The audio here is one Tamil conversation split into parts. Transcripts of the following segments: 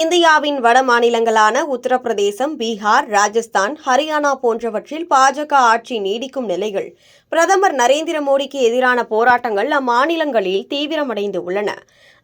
இந்தியாவின் வட மாநிலங்களான உத்தரப்பிரதேசம் பீகார் ராஜஸ்தான் ஹரியானா போன்றவற்றில் பாஜக ஆட்சி நீடிக்கும் நிலையில் பிரதமர் நரேந்திர மோடிக்கு எதிரான போராட்டங்கள் அம்மாநிலங்களில் தீவிரமடைந்து உள்ளன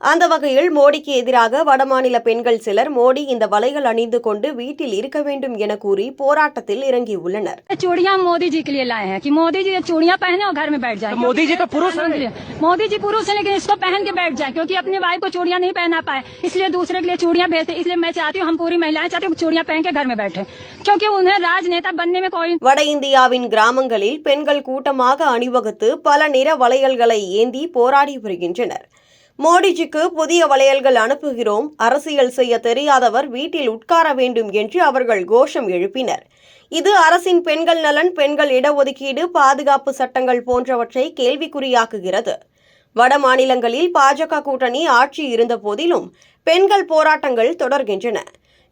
அந்த வகையில் மோடிக்கு எதிராக வடமாநில பெண்கள் சிலர் மோடி இந்த வலைகள் அணிந்து கொண்டு வீட்டில் இருக்க வேண்டும் என கூறி போராட்டத்தில் இறங்கியுள்ளனர் चूड़ियां मोदी जी के लिए लाए हैं कि मोदी जी ये चूड़ियां पहने और घर में बैठ जाए तो मोदी जी तो पुरुष हैं। मोदी जी पुरुष है लेकिन इसको पहन के बैठ जाए क्योंकि अपनी वाइफ को चूड़ियां नहीं पहना पाए इसलिए दूसरे के लिए चूड़ियां भेजते इसलिए मैं चाहती हूँ हम पूरी महिलाएं चाहती हूँ चूड़ियां पहन के घर में बैठे क्योंकि उन्हें राजनेता बनने में कोई வட இந்தியாவின் கிராமங்களில் பெண்கள் கூட்டமாக அணிவகுத்து பல நிற வளையல்களை ஏந்தி போராடி வருகின்றனர் மோடிஜிக்கு புதிய வளையல்கள் அனுப்புகிறோம் அரசியல் செய்ய தெரியாதவர் வீட்டில் உட்கார வேண்டும் என்று அவர்கள் கோஷம் எழுப்பினர் இது அரசின் பெண்கள் நலன் பெண்கள் இடஒதுக்கீடு பாதுகாப்பு சட்டங்கள் போன்றவற்றை கேள்விக்குறியாக்குகிறது வட மாநிலங்களில் பாஜக கூட்டணி ஆட்சி இருந்த போதிலும் பெண்கள் போராட்டங்கள் தொடர்கின்றன.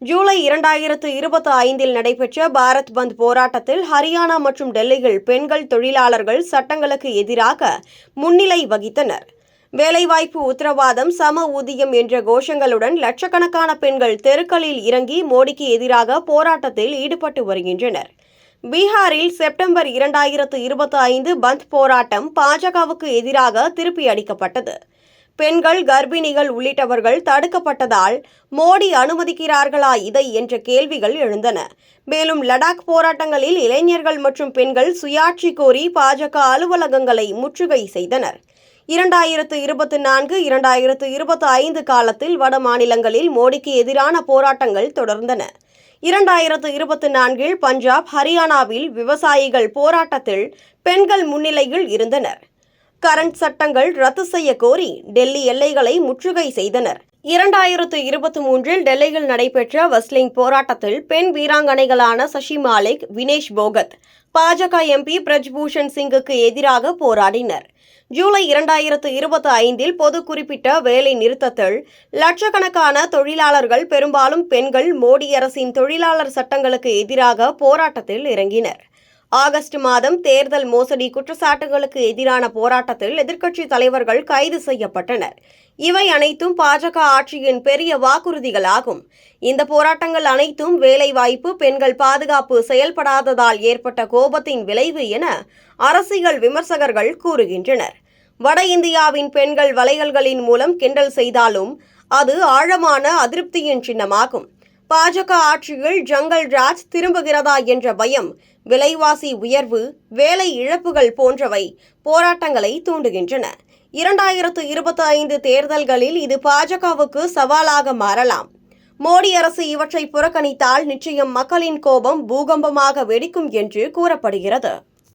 ஜூலை இரண்டாயிரத்து இருபத்தி ஐந்தில் நடைபெற்ற பாரத் பந்த் போராட்டத்தில் ஹரியானா மற்றும் டெல்லியில் பெண்கள் தொழிலாளர்கள் சட்டங்களுக்கு எதிராக முன்னிலை வகித்தனர். வேலைவாய்ப்பு உத்தரவாதம் சம ஊதியம் என்ற கோஷங்களுடன் லட்சக்கணக்கான பெண்கள் தெருக்களில் இறங்கி மோடிக்கு எதிராக போராட்டத்தில் ஈடுபட்டு வருகின்றனர். பீகாரில் செப்டம்பர் இரண்டாயிரத்து இருபத்தி ஐந்து பந்த் போராட்டம் பாஜகவுக்கு எதிராக திருப்பி அடிக்கப்பட்டது. பெண்கள் கர்ப்பிணிகள் உள்ளிட்டவர்கள் தடுக்கப்பட்டதால் மோடி அனுமதிக்கிறார்களா இதை என்ற கேள்விகள் எழுந்தன. மேலும் லடாக் போராட்டங்களில் இளைஞர்கள் மற்றும் பெண்கள் சுயாட்சி கோரி பாஜக அலுவலகங்களை முற்றுகை செய்தனர். இரண்டாயிரத்து இருபத்தி நான்கு இரண்டாயிரத்து இருபத்தி ஐந்து காலத்தில் வட மாநிலங்களில் மோடிக்கு எதிரான போராட்டங்கள் தொடர்ந்தன. இரண்டாயிரத்து இருபத்தி நான்கில் பஞ்சாப் ஹரியானாவில் விவசாயிகள் போராட்டத்தில் பெண்கள் முன்னிலையில் இருந்தனர். கரண்ட் சட்டங்கள் ரத்து செய்ய கோரி டெல்லி எல்லைகளை முற்றுகை செய்தனர். இரண்டாயிரத்து இருபத்தி மூன்றில் டெல்லியில் நடைபெற்ற வஸ்லிங் போராட்டத்தில் பெண் வீராங்கனைகளான சசி மாலிக் வினேஷ் போகத் பாஜக எம்பி பிரஜ்பூஷன் சிங்குக்கு எதிராக போராடினர். ஜூலை இரண்டாயிரத்து இருபத்தி ஐந்தில் பொது குறிப்பிட்ட வேலை நிறுத்தத்தில் லட்சக்கணக்கான தொழிலாளர்கள் பெரும்பாலும் பெண்கள் மோடி அரசின் தொழிலாளர் சட்டங்களுக்கு எதிராக போராட்டத்தில் இறங்கினர். ஆகஸ்ட் மாதம் தேர்தல் மோசடி குற்றச்சாட்டுகளுக்கு எதிரான போராட்டத்தில் எதிர்க்கட்சி தலைவர்கள் கைது செய்யப்பட்டனர். இவை அனைத்தும் பாஜக ஆட்சியின் பெரிய வாக்குறுதிகளாகும். இந்த போராட்டங்கள் அனைத்தும் வேலைவாய்ப்பு பெண்கள் பாதுகாப்பு செயல்படாததால் ஏற்பட்ட கோபத்தின் விளைவு என அரசியல் விமர்சகர்கள் கூறுகின்றனர். வட இந்தியாவின் பெண்கள் வளையல்களின் மூலம் கிண்டல் செய்தாலும் அது ஆழமான அதிருப்தியின் சின்னமாகும். பாஜக ஆட்சியில் ஜங்கல் ராஜ் திரும்புகிறதா என்ற பயம் விலைவாசி உயர்வு வேலை இழப்புகள் போன்றவை போராட்டங்களை தூண்டுகின்றன. இரண்டாயிரத்து இருபத்தி ஐந்து தேர்தல்களில் இது பாஜகவுக்கு சவாலாக மாறலாம். மோடி அரசு இவற்றை புறக்கணித்தால் நிச்சயம் மக்களின் கோபம் பூகம்பமாக வெடிக்கும் என்று கூறப்படுகிறது.